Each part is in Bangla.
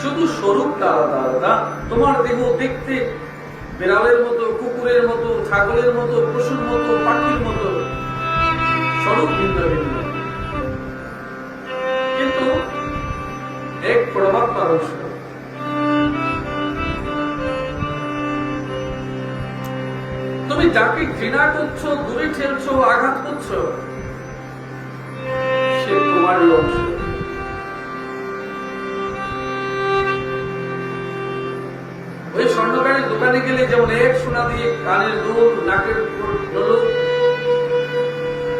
শুধু স্বরূপটা আলাদা আলাদা। তোমার দেহ দেখতে বেড়ালের মতো, কুকুরের মতো, ছাগলের মতো, পশুর মতো, পাখির মতো। স্বরূপ ভিন্ন ভিন্ন। কিন্তু এক পরমাত্মার অংশ তুমি যাকে ঘৃণা করছ, দূরে ঠেলছো, আঘাত করছ ওই স্বর্ণকারের দোকানে গেলে যেমন এক সোনা দিয়ে কানের দুল, নাকের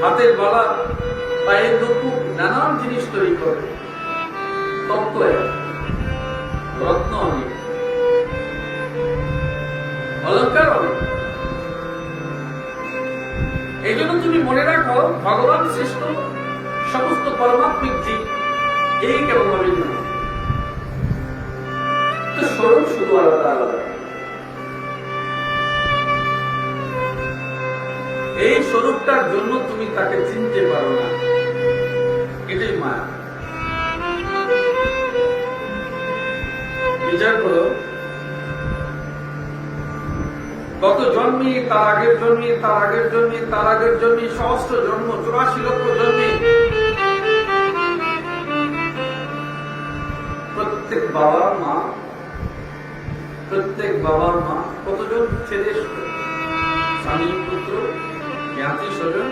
হাতের বালা পায়ের নকুক নানান জিনিস তৈরি করে। তত্ত্ব রত্ন অনেক অলঙ্কার অনেক এই জন্য তুমি মনে রাখো, ভগবান শ্রেষ্ঠ সমস্ত পরমাত্মিক জীব এই কেবল অভিন্ন তো স্বরূপ শুধু আলাদা আলাদা। এই স্বরূপটার জন্য তুমি তাকে চিনতে পারো না। এটাই মায়া। বিচার করো। গত জন্মে তার আগের জন্মে তার আগের জন্মে তার আগের জন্মে সহস্র জন্ম, চুরাশি লক্ষ জন্মে বাবার মা, প্রত্যেক বাবার মা, কতজন ছেলে স্বামী, পুত্র, জ্ঞাতি স্বজন?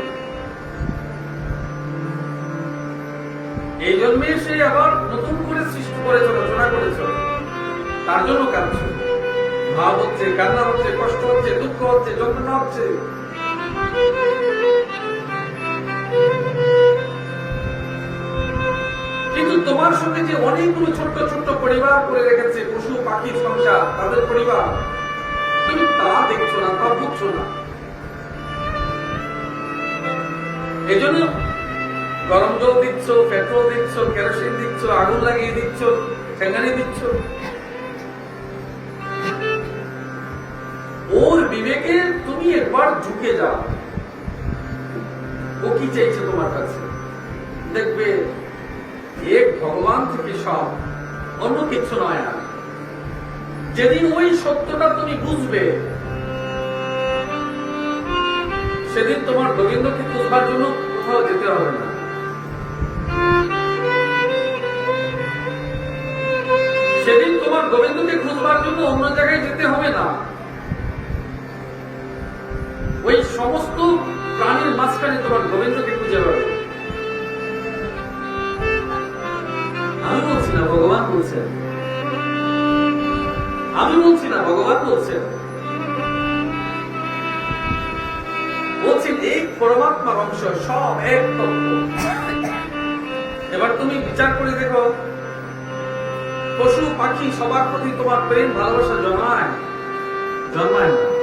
এই জন্মে সে আবার নতুন করে সৃষ্টি করেছে, রচনা করেছে। তার জন্য কাঁদছে। ভাব হচ্ছে, কান্না হচ্ছে, কষ্ট হচ্ছে, দুঃখ হচ্ছে, যন্ত্রণা হচ্ছে। কিন্তু তোমার সঙ্গে যে অনেকগুলো ছোট্ট ছোট্ট পরিবার করে রেখেছে, পশু, পাখি সংসার তাদের পরিবার, তুমি তা দেখছ না, তা বুঝছ না। এজন্য গরম জল দিচ্ছ, পেট্রোল দিচ্ছ, কেরোসিন দিচ্ছ, আগুন লাগিয়ে দিচ্ছ, ঠেঙ্গানি দিচ্ছ। ওর বিবেকে তুমি একবার ঝুঁকে যাও। ও কি চাইছে তোমার কাছে? দেখবে এক ভগবান থেকে সব, অন্য কিছু নয় না যেদিন ওই সত্যটা তুমি বুঝবে, সেদিন তোমার গোবিন্দকে খুঁজবার জন্য কোথাও যেতে হবে না। সেদিন তোমার গোবিন্দকে খুঁজবার জন্য অন্য জায়গায় যেতে হবে না। ওই সমস্ত প্রাণীর মাঝখানে তোমার গোবিন্দকে খুঁজে পাবে আমি বলছি না, ভগবান বলছেন। আমি বলছি না, ভগবান বলছেন। বলছেন এই পরমাত্মার অংশ, সব এক তত্ত্ব। এবার তুমি বিচার করে দেখো। পশু, পাখি, সবার প্রতি তোমার প্রেম, ভালোবাসা জন্মায়। জন্মায় না।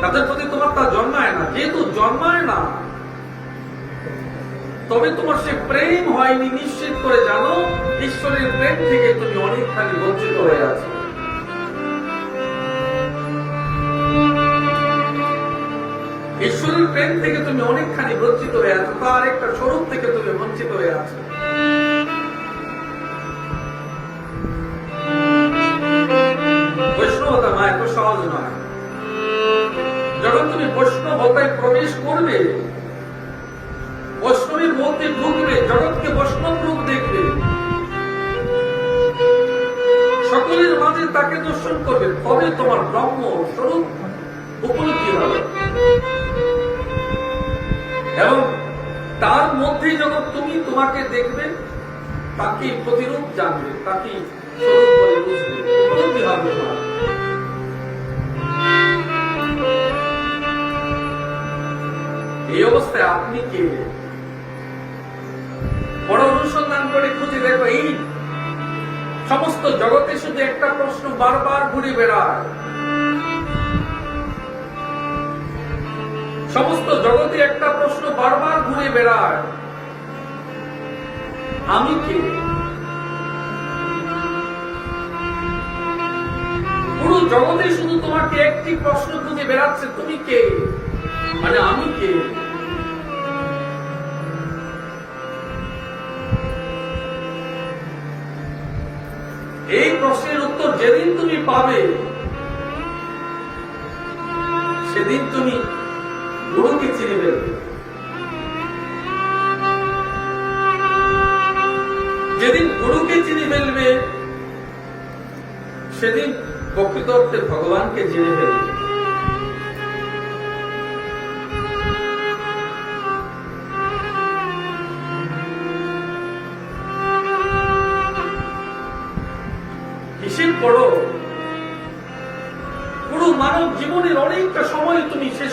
তাদের প্রতি তোমার তা জন্মায় না। যেহেতু জন্মায় না তবে তোমার সে প্রেম হয়নি, নিশ্চিত করে জানো, ঈশ্বরের প্রেম থেকে তুমি অনেকখানি বঞ্চিত হয়ে আছো। ঈশ্বরের প্রেম থেকে তুমি অনেকখানি বঞ্চিত হয়ে আছো, তার একটা স্বরূপ থেকে তুমি বঞ্চিত হয়ে আছো। বৈষ্ণবতা মা এত সহজ নয়। যখন তুমি বৈষ্ণবতায় প্রবেশ করবে বৈষ্ণবীর মধ্যে ঢুকবে, জগৎকে বৈষ্ণব রূপ দেখবে। সকলের মাঝে তাকে দর্শন করবে, তবে তোমার ব্রহ্ম স্বরূপ উপলব্ধি হবে। এবং তার মধ্যে যখন তুমি তোমাকে দেখবে তাকে প্রতিরূপ জানবে তাকে উপলব্ধি হবে এই অবস্থায় আপনি কে? বড় অনুসন্ধান করে খুঁজে দেখো এই সমস্ত জগতে শুধু একটা প্রশ্ন বারবার ঘুরে বেড়ায়। সমস্ত জগতে একটা প্রশ্ন বারবার ঘুরে বেড়ায়, আমি কে? পুরো জগতে শুধু তোমাকে একটি প্রশ্ন খুঁজে বেড়াচ্ছে, তুমি কে? মানে আমি কে? এই প্রশ্নের উত্তর যেদিন তুমি পাবে, সেদিন তুমি গুরুকে চিনে ফেলবে। যেদিন গুরুকে চিনি ফেলবে, সেদিন প্রকৃত অর্থে ভগবানকে চিনে ফেলবে।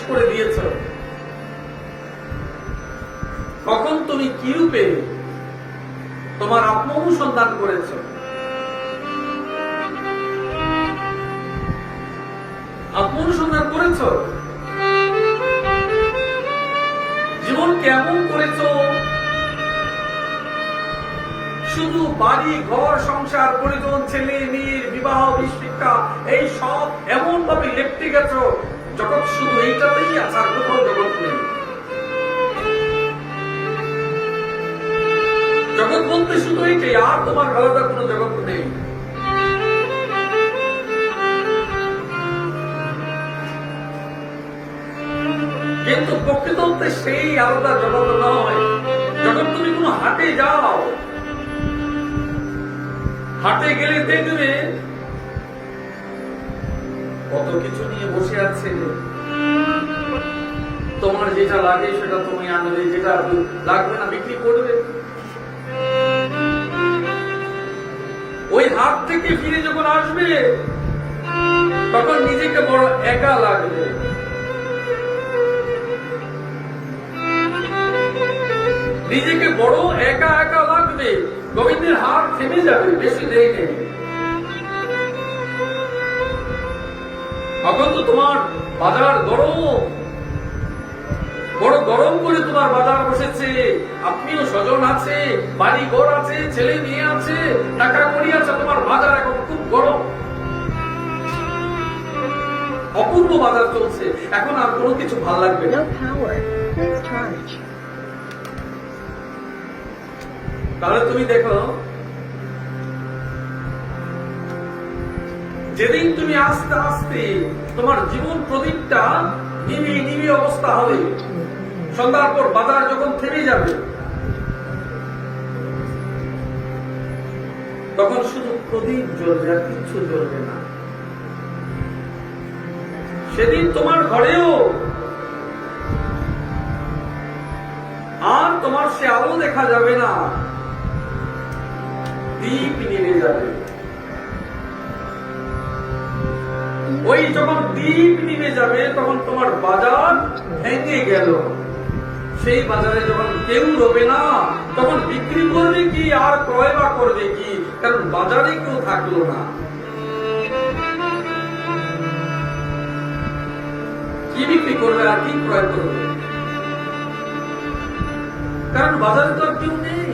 করে দিয়েছ। কখন তুমি কি রূপে তোমার আত্ম অনুসন্ধান করেছ? আত্ম অনুসন্ধান করেছ? জীবন কেমন করেছ? শুধু বাড়ি, ঘর, সংসার, পরিজন, ছেলে মেয়ের বিবাহ বিশিক্ষা এই সব এমন ভাবে লেপটে গেছো। জগৎ শুধু এইটাতেই আছে আর কোথাও জগৎ নেই। জগৎ বলতে শুধু এইটাই, আর তোমার আলাদা কোনো জগৎ নেই। কিন্তু প্রকৃত অর্থে সেই আলাদা জগৎ নয়। যখন তুমি কোনো হাটে যাও। হাটে গেলে দেখবে কত কিছু নিয়ে বসে আছে। তোমার যেটা লাগে সেটা তুমি আনবে যেটা লাগবে না বিক্রি করবে। ওই হাট থেকে ফিরে যখন আসবে, তখন নিজেকে বড় একা লাগবে। নিজেকে বড় একা একা লাগবে। গোবিন্দের হাত থেমে যাবে, বেশি দেরি নেই। তখন তো তোমার বাজার গরম। বড় গরম করে তোমার বাজার বসেছে। আপনিও স্বজন আছে বাড়ি ঘর আছে ছেলে মেয়ে আছে টাকা করি আছে তোমার বাজার এখন খুব গরম। অপূর্ব বাজার চলছে। এখন আর কোনো কিছু ভালো লাগবে না. তাহলে তুমি দেখো যেদিন তুমি আস্তে আস্তে তোমার জীবন প্রদীপটা নিবি নিবি অবস্থা হবে, সন্ধ্যার পর বাজার যখন থেমে যাবে, তখন শুধু প্রদীপ জ্বলবে আর কিচ্ছু জ্বলবে না। সেদিন তোমার ঘরেও আর তোমার সে আলো দেখা যাবে না দ্বীপ নিভে যাবে। ওই যখন দ্বীপ নিভে যাবে, তখন তোমার বাজার ভেঙে গেল। সেই বাজারে যখন কেউ রবে না, তখন বিক্রি করবে কি, আর ক্রয় বা করবে কি? কারণ বাজারে কেউ থাকল না। কি বিক্রি করবে আর কি ক্রয় করবে? কারণ বাজারে তো আর কেউ নেই।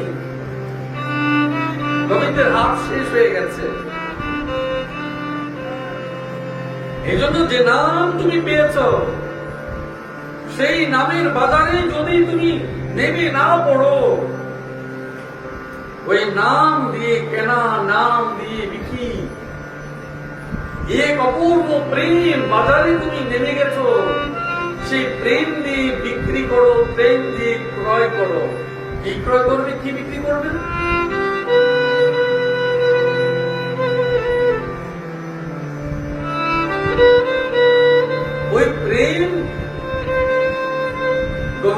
গোবিন্দের হাত শেষ হয়ে গেছে। এই জন্য যে নাম তুমি পেয়েছ, সেই নামের বাজারে যদি তুমি নেমে না পড়ো, ওই নাম দিয়ে কেনা, নাম দিয়ে বিক্রি, এক অপূর্ব প্রেম বাজারে তুমি নেমে গেছো, সেই প্রেম দিয়ে বিক্রি করো, প্রেম দিয়ে ক্রয় করো। কি ক্রয় করবে, কি বিক্রি করবে?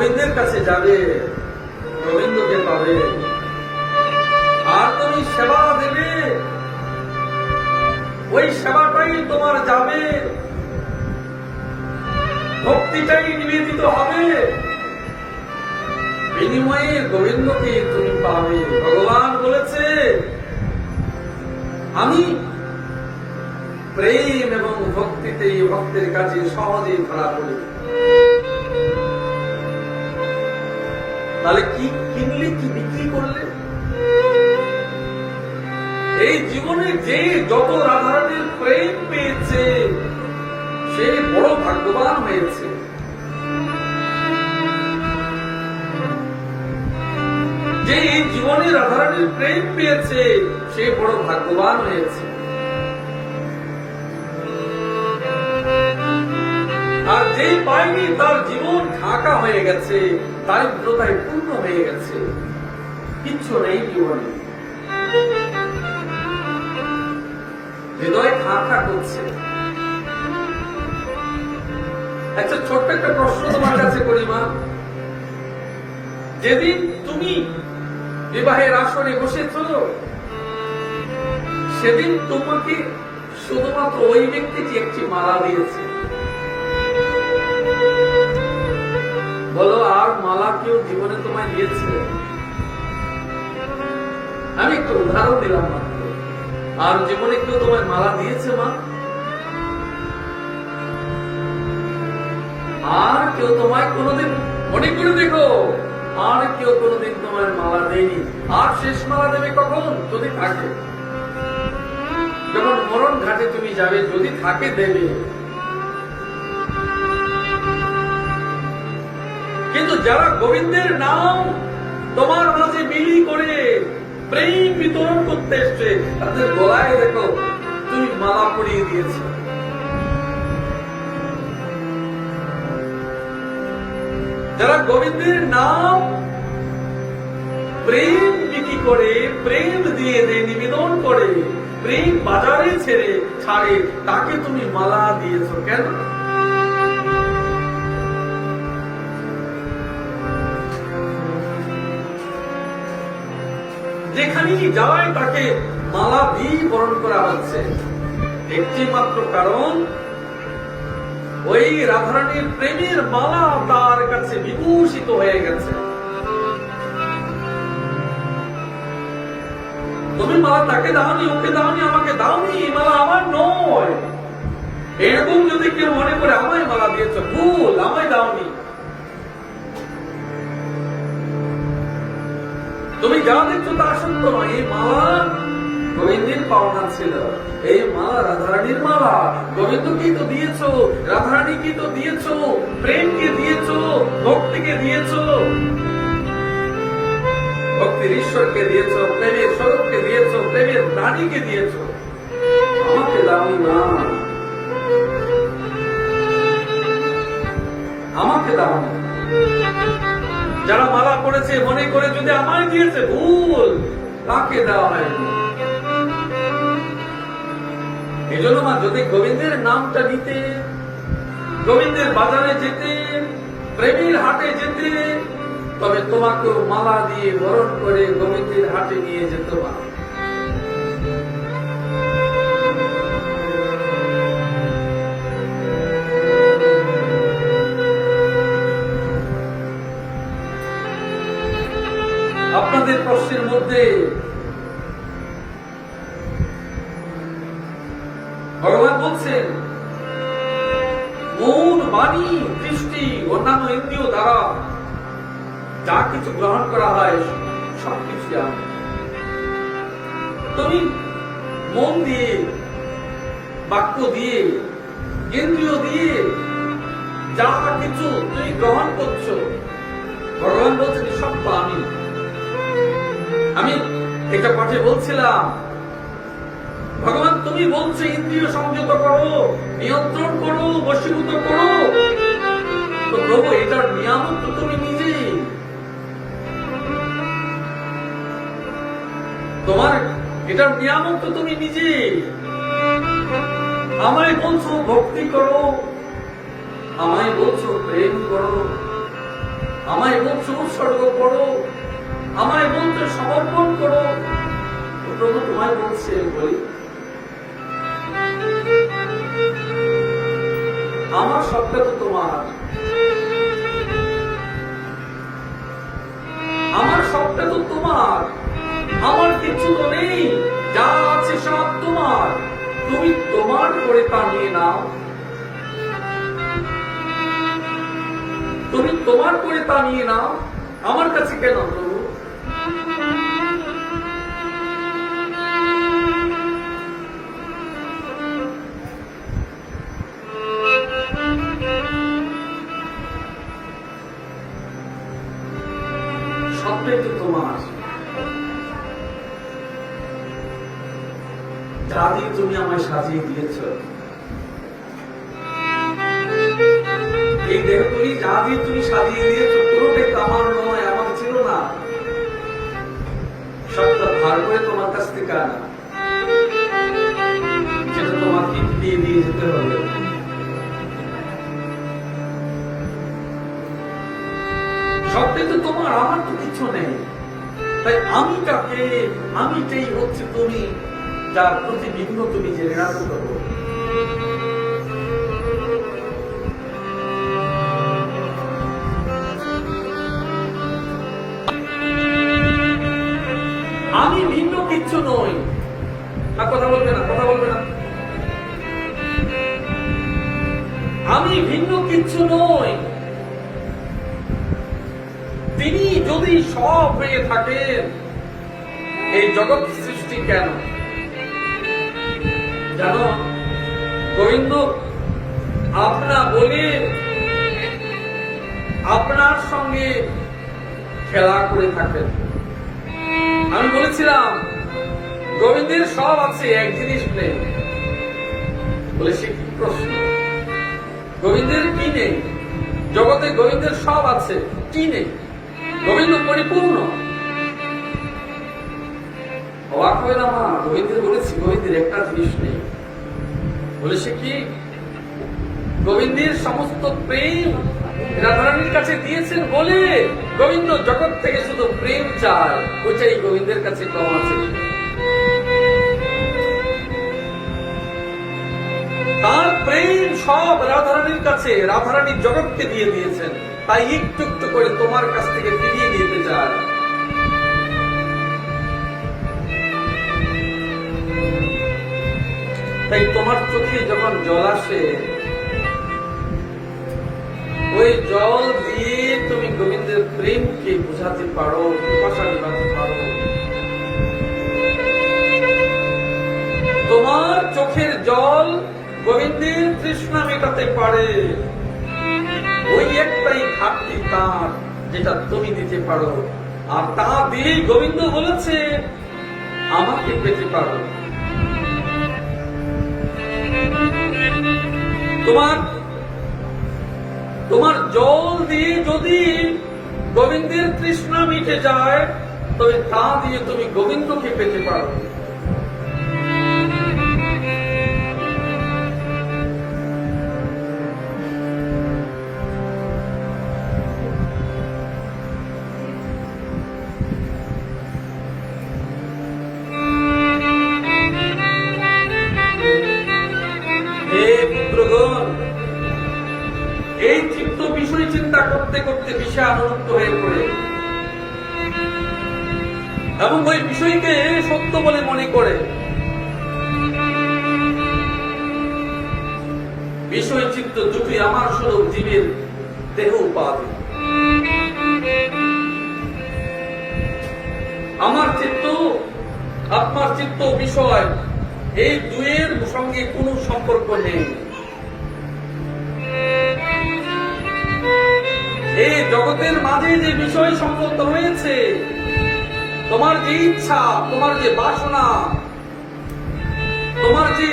গোবিন্দের কাছে যাবে, গোবিন্দকে পাবে। আর তুমি সেবা দেবে। ওই সেবাটাই তোমার যাবে। ভক্তিটাই নিবেদিত হবে। বিনিময়ে গোবিন্দকে তুমি পাবে। ভগবান বলেছে, আমি প্রেম এবং ভক্তিতে ভক্তের কাছে সহজেই ধরা পড়ি। তাহলে কি কিনলে, কি বিক্রি করলে? এই জীবনে যে যত রাধারানীর প্রেম পেয়েছে, সে বড় ভাগ্যবান হয়েছে। যে এই জীবনে রাধারানীর প্রেম পেয়েছে, সে বড় ভাগ্যবান হয়েছে। আর যে পায়নি তার জীবন ঢাকা হয়ে গেছে, দারিদ্রতায় পূর্ণ হয়ে গেছে। কিচ্ছু নেই জীবনে। হৃদয় খা খা করছে। একটা ছোট্ট একটা প্রশ্ন তোমার কাছে করি, মা। যেদিন তুমি বিবাহের আসরে বসেছ, সেদিন তোমাকে শুধুমাত্র ওই ব্যক্তিটি একটি মালা দিয়েছে। বলো, আর মালা কেউ জীবনে তোমায় দিয়েছে? আমি একটু উদাহরণ দিলাম মাত্র। আর জীবনে কেউ তোমায় মালা দিয়েছে, মা? আর কেউ তোমায় কোনোদিন, মনে করে দেখো, আর কেউ কোনোদিন তোমার মালা দেয়নি। আর শেষ মালা দেবে কখন? যদি থাকে। যখন মরণ ঘাটে তুমি যাবে, যদি থাকে দেবে যারা গোবিন্দের নাম তোমার মাঝে বিলি করে প্রেম বিতরণ করতে এসছে, তাদের গলায় দেখো, তুমি মালা পরিয়ে দিয়েছ। যারা গোবিন্দের নাম প্রেম বিক্রি করে, প্রেম দিয়ে দেয়, নিবেদন করে, প্রেম বাজারে ছেড়ে ছাড়ে, তাকে তুমি মালা দিয়েছ। কেন? যেখানেই যায়, তাকে মালা দিয়ে বরণ করা হচ্ছে। একটি মাত্র কারণ, ওই রাধারানীর প্রেমের মালা তার কাছে বিভূষিত হয়ে গেছে। তুমি মালা তাকে দাওনি, ওকে দাওনি, আমাকে দাওনি মালা আমার নয়। এরকম যদি কেউ মনে করে, আমায় মালা দিয়েছ, ভুল, আমায় দাওনি। তুমি যা দেখছ তা সত্য নয়। এই মালা গোবিন্দের পাওনা ছিল। এই মালা রাধারানীর মালা। গোবিন্দকে তো দিয়েছ, রাধারানীকে তো দিয়েছ, প্রেমকে দিয়েছ, ভক্তিকে দিয়েছ। ভক্তির ঈশ্বরকে দিয়েছ, প্রেমের স্বরূপকে দিয়েছ, প্রেমের রানীকে দিয়েছ। আমাকে দাওনি না আমাকে দাওনি যারা মালা করেছে মনে করে যদি আমায় দিয়েছে, ভুল, তাকে দেওয়া হয়নি। এই জন্য মা, যদি গোবিন্দের নামটা নিতে, গোবিন্দের বাজারে যেতে, প্রেমীর হাটে যেতে, তবে তোমাকেও মালা দিয়ে বরণ করে গোবিন্দের হাটে নিয়ে যেত মা বলছিলাম। ভগবান, তুমি বলছো ইন্দ্রিয় সংযত করো, নিয়ন্ত্রণ করো, বশীভূত করো। তো প্রভু, এটার নিয়ামক তো তুমি নিজেই। তোমার এটার নিয়ামক তো তুমি নিজেই। আমায় বলছো ভক্তি করো, আমায় বলছো প্রেম করো, আমায় বলছো উৎসর্গ করো, আমায় বলছো সমর্পণ করো। প্রভু তোমায় বলছে, বলি, আমার সবটা তো তোমার। আমার সবটা তো তোমার। আমার কিছু তো নেই, যা আছে সব তোমার। তুমি তোমার করে তা নিয়ে নাও। তুমি তোমার করে তা নিয়ে নাও। আমার কাছে কেন, প্রভু? সাজিয়ে দিয়েছ। এই যা দিয়ে তুমি সাজিয়ে দিয়েছ তো আমার নয় আমার ছিল না। সবটা তোমার কাছ থেকে আনা। যেটা তোমাকে দিয়ে দিয়ে যেতে হবে। সবটাই তো তোমার, আমার তো কিছু নেই। তাই আমিটাকে আমিটাই হচ্ছে তুমি যার প্রতিবিম্ব তুমি যে ঋণাত্ম করো আমি ভিন্ন কিচ্ছু নই। না কথা বলবে না, কথা বলবে না। আমি ভিন্ন কিচ্ছু নই। তিনি যদি সব হয়ে থাকেন, এই জগৎ সৃষ্টি কেন? জানো, গোবিন্দ, আপনা বলে, আপনার সঙ্গে খেলা করে থাকেন। আমি বলেছিলাম, গোবিন্দের সব আছে, এক জিনিস নেই। বলে কি প্রশ্ন? গোবিন্দের কি নেই? জগতে গোবিন্দের সব আছে, কি নেই? গোবিন্দ পরিপূর্ণ। অবাক হয়ে না মা গোবিন্দের বলেছি, গোবিন্দের একটা জিনিস নেই। বলে সে কি, গোবিন্দের সমস্ত প্রেম রাধারানীর কাছে দিয়েছেন বলে গোবিন্দ জগৎ থেকে শুধু প্রেম চায়, ওইটাই গোবিন্দের কাছে কম আছে। তার প্রেম সব রাধারানীর কাছে, রাধারানী জগৎকে দিয়ে দিয়েছেন, তাই একটু একটু করে তোমার কাছ থেকে ফিরিয়ে নিতে চায়। তাই তোমার চোখে যখন জল আসে, ওই জল দিয়ে তুমি গোবিন্দের প্রেমকে বোঝাতে পারো পিপাসা নিবাতে পারো। তোমার চোখের জল গোবিন্দের তৃষ্ণা মেটাতে পারে। ওই একটাই ঘাটতি তার, যেটা তুমি দিতে পারো। আর তা দিয়েই গোবিন্দ বলেছে, আমাকে পেতে পারো। তোমার তোমার জল দিয়ে যদি গোবিন্দের তৃষ্ণা মিটে যায়, তবে তা দিয়ে তুমি গোবিন্দকে পেতে পারো। বিষয় আনন্দ হয়ে পড়ে। এবং ওই বিষয়কে সত্য বলে মনে করে। বিষয় চিত্ত দুটি আমার স্বরূপ জীবের দেহ উপাধি। আমার চিত্ত আপনার চিত্ত বিষয়, এই দুয়ের সঙ্গে কোনো সম্পর্ক নেই। এই জগতের মাঝে যে বিষয় সম্পদ রয়েছে তোমার যে ইচ্ছা, তোমার যে বাসনা, তোমার যে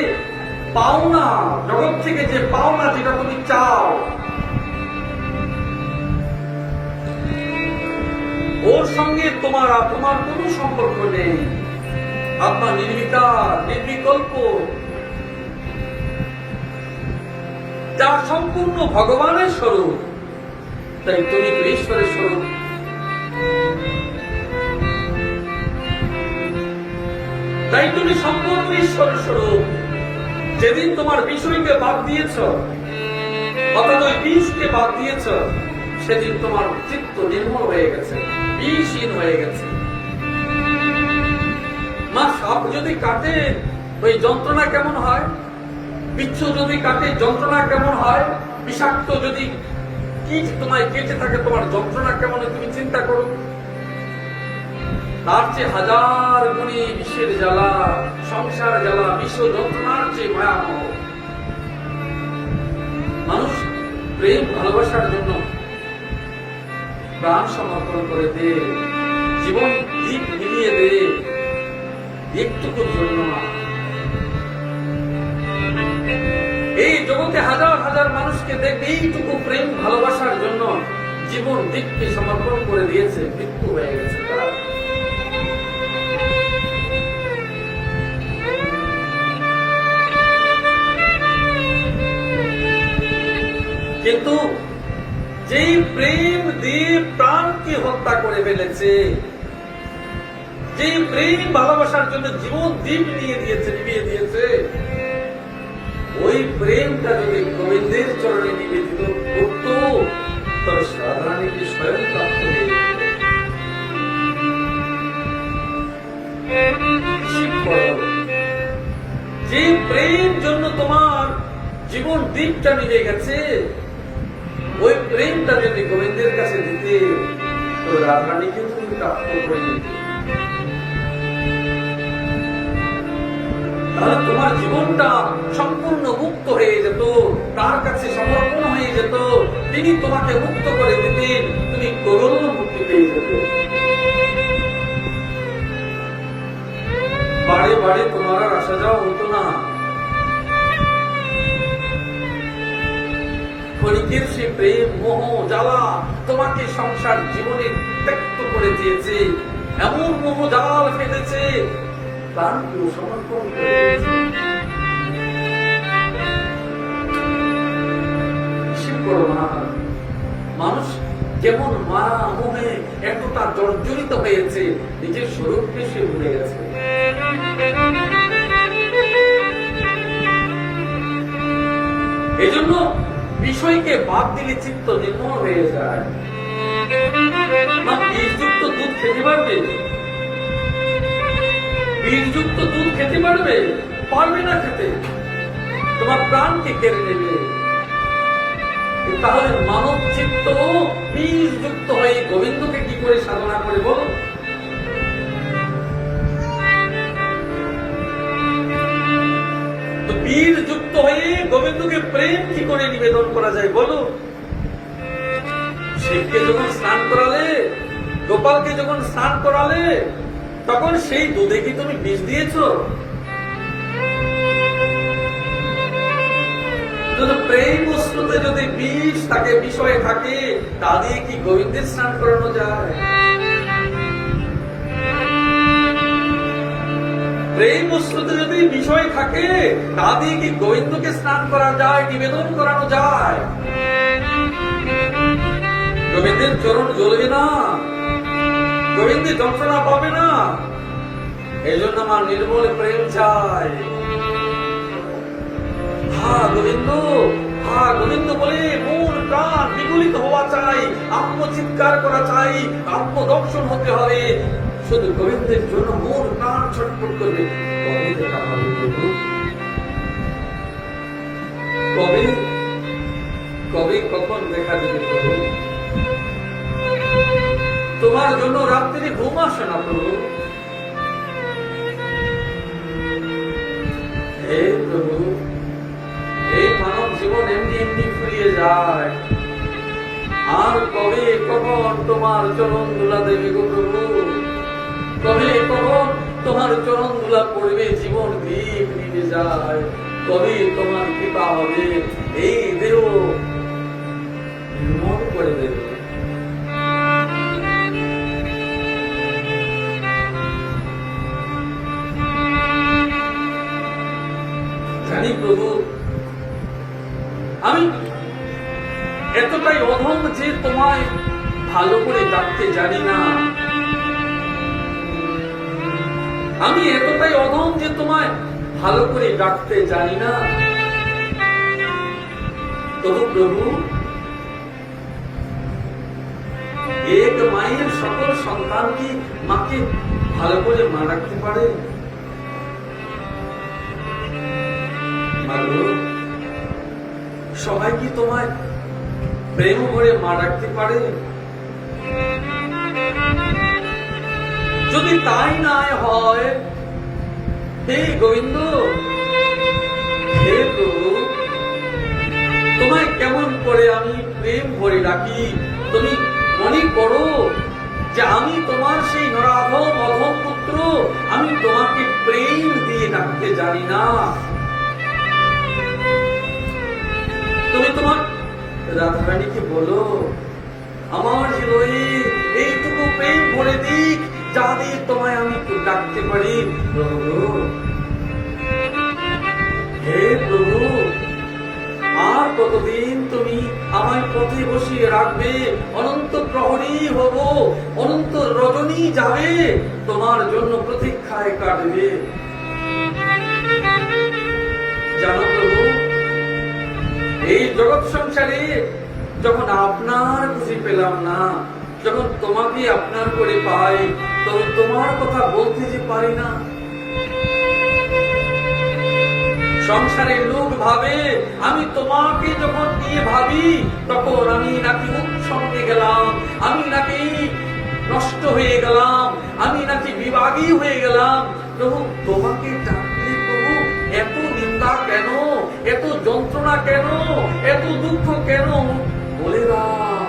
পাওনা, জগৎ থেকে যে পাওনা যেটা তুমি চাও, ওর সঙ্গে তোমার তোমার কোনো সম্পর্ক নেই। আপনার নির্বিকার নির্বিকল্প যা সম্পূর্ণ ভগবানের স্বরূপ। তাই তুমি তো ঈশ্বরের স্বরূপ তাই তুমি সম্পূর্ণ ঈশ্বরের স্বরূপ। যেদিন তোমার বিষয়কে বাদ দিয়েছ, অর্থাৎ ওই বিষকে বাদ দিয়েছ, সেদিন তোমার চিত্ত নির্মল হয়ে গেছে, বিষহীন হয়ে গেছে। মা সাপ যদি কাটে, ওই যন্ত্রণা কেমন হয়? বিচ্ছু যদি কাটে, যন্ত্রণা কেমন হয়? বিষাক্ত যদি কি তোমায় কেটে থাকে, তোমার যন্ত্রণা কেমন তুমি চিন্তা করো? তার চেয়ে হাজার গুণী বিশ্বের জ্বালা, সংসার জ্বালা বিশ্ব যন্ত্রণার চেয়ে ভয়াবহ। মানুষ প্রেম, ভালোবাসার জন্য প্রাণ সমর্পণ করে দে, জীবন দীপ মিলিয়ে দে, একটুকুর জন্য না। এই জগতে হাজার হাজার মানুষকে দেখবে এইটুকু প্রেম, ভালোবাসার জন্য জীবন দিককে সমর্পণ করে দিয়েছে, মৃত্যু হয়ে গেছে কিন্তু যেই প্রেম দিয়ে প্রাণকে হত্যা করে ফেলেছে, যেই প্রেম, ভালোবাসার জন্য জীবন দ্বীপ নিয়ে দিয়েছে, নিভিয়ে দিয়েছে ওই প্রেমটা যদি গোবিন্দের চরণে নিবেদিত করত, তবে সাধারণীকে স্বয়ং প্রাপ্ত হয়ে যে প্রেম জন্য তোমার জীবন দ্বীপটা নিভে গেছে, ওই প্রেমটা যদি গোবিন্দের কাছে দিতে, তো রাধারানীকে তুমি প্রাপ্ত করে নিতে। তাহলে তোমার জীবনটা সম্পূর্ণ মুক্ত হয়ে যেত, তার কাছে সমর্পণ হয়ে যেত। তিনি তোমাকে মুক্ত করে দিতেন, তুমি করুণ মুক্তি পেয়ে যেত। বাড়ি বাড়ি তোমার আর আসা যাওয়া হতো না। ক্ষণিকের সে প্রেম, মোহ, জ্বালা তোমাকে সংসার জীবনে ত্যক্ত করে দিয়েছে। এমন মোহ জাল ফেলেছে প্রাণকেও সমর্পণ মানুষ যেমন মারা মোহে এতটা জর্জরিত হয়েছে, নিজের স্বরূপকে সে ভুলে গেছে। এজন্য বিষয়কে বাদ দিলে চিত্ত নির্মল হয়ে যায় দুধ খেতে পারবে বীজযুক্ত দুধ খেতে পারবে? পারবে না খেতে। তোমার প্রাণকে কেড়ে নেবে। তাহলে মানব চিত্ত বীজযুক্ত হয়ে গোবিন্দকে কি করে সাধনা করে বলো? বীর যুক্ত হয়ে গোবিন্দকে প্রেম কি করে নিবেদন করা যায় বলো? শিবকে যখন স্নান করালে, গোপালকে যখন স্নান করালে তখন সেই দুধে কি তুমি বিষ দিয়েছ? প্রেম বস্তুতে যদি বিষ তাকে বিষয়ে থাকে, তা দিয়ে কি গোবিন্দের স্নান করানো যায়? প্রেম বস্তুতে যদি বিষয় থাকে, তা দিয়ে কি গোবিন্দকে স্নান করা যায়, নিবেদন করানো যায়? গোবিন্দের চরণ জ্বলবে না। গোবিন্দের যন্ত্রণা পাবে না। এই জন্য আমার নির্মল প্রেম চাই। হা, গোবিন্দ হা, গোবিন্দ বলে মন প্রাণ বিগলিত হওয়া চাই, আত্মচিৎকার করা চাই, আত্মদর্শন হতে হবে। শুধু গোবিন্দের জন্য মন প্রাণ ছটফট করবে। কবে কবে কখন দেখা প্রভু তোমার জন্য রাত্রি ঘুম আসে না প্রভু। হে প্রভু, এই মানব জীবন এমনি এমনি ফুরিয়ে যায়। আর কবে কখন তোমার চরণ দুলা দেবে গো প্রভু? কবে কখন তোমার চরণ পড়বে, জীবন দ্বীপ যায়। কবে তোমার কৃপা হবে, এই দেহ নির্মল করে দেবে তোমায় ভালো করে ডাকতে জানি না। আমি এতটাই অধম যে তোমায় ভালো করে ডাকতে জানি না। তবু প্রভু, এক মায়ের সকল সন্তান কি মাকে ভালো করে মা রাখতে পারে? সবাই কি তোমায় প্রেম করে মা রাখতে পারে? যদি তাই না হয়, হে গোবিন্দ, হে প্রভু, তোমায় কেমন করে আমি প্রেম ভরে রাখি? তুমি মনে করো যে আমি তোমার সেই নরাধম, অধম পুত্র। আমি তোমাকে প্রেম দিয়ে ডাকতে জানি না। তুমি তোমার রাধারানীকে বলো, আমার হৃদয়ে এইটুকু প্রেম ভরে দিক, যা দিয়ে তোমায় আমি ডাকতে পারি। প্রভু, হে প্রভু, আর কতদিন তুমি আমায় পথে বসিয়ে রাখবে? অনন্ত প্রহরী হব, অনন্ত রজনী যাবে, তোমার জন্য প্রতীক্ষায় কাটবে। জানো এই জগৎ সংসারে যখন আপনার খুশি পেলাম না, যখন তোমাকে আপনার করে পাই, তখন তোমার কথা বলতে যে পারি না। সংসারের লোক ভাবে, আমি তোমাকে যখন নিয়ে ভাবি, তখন আমি নাকি উৎসঙ্গে গেলাম, আমি নাকি নষ্ট হয়ে গেলাম, আমি নাকি বিভাগী হয়ে গেলাম তখন তোমাকে প্রভু নিন্দা কেন? এত যন্ত্রণা কেন? এত দুঃখ কেন? বলে দাও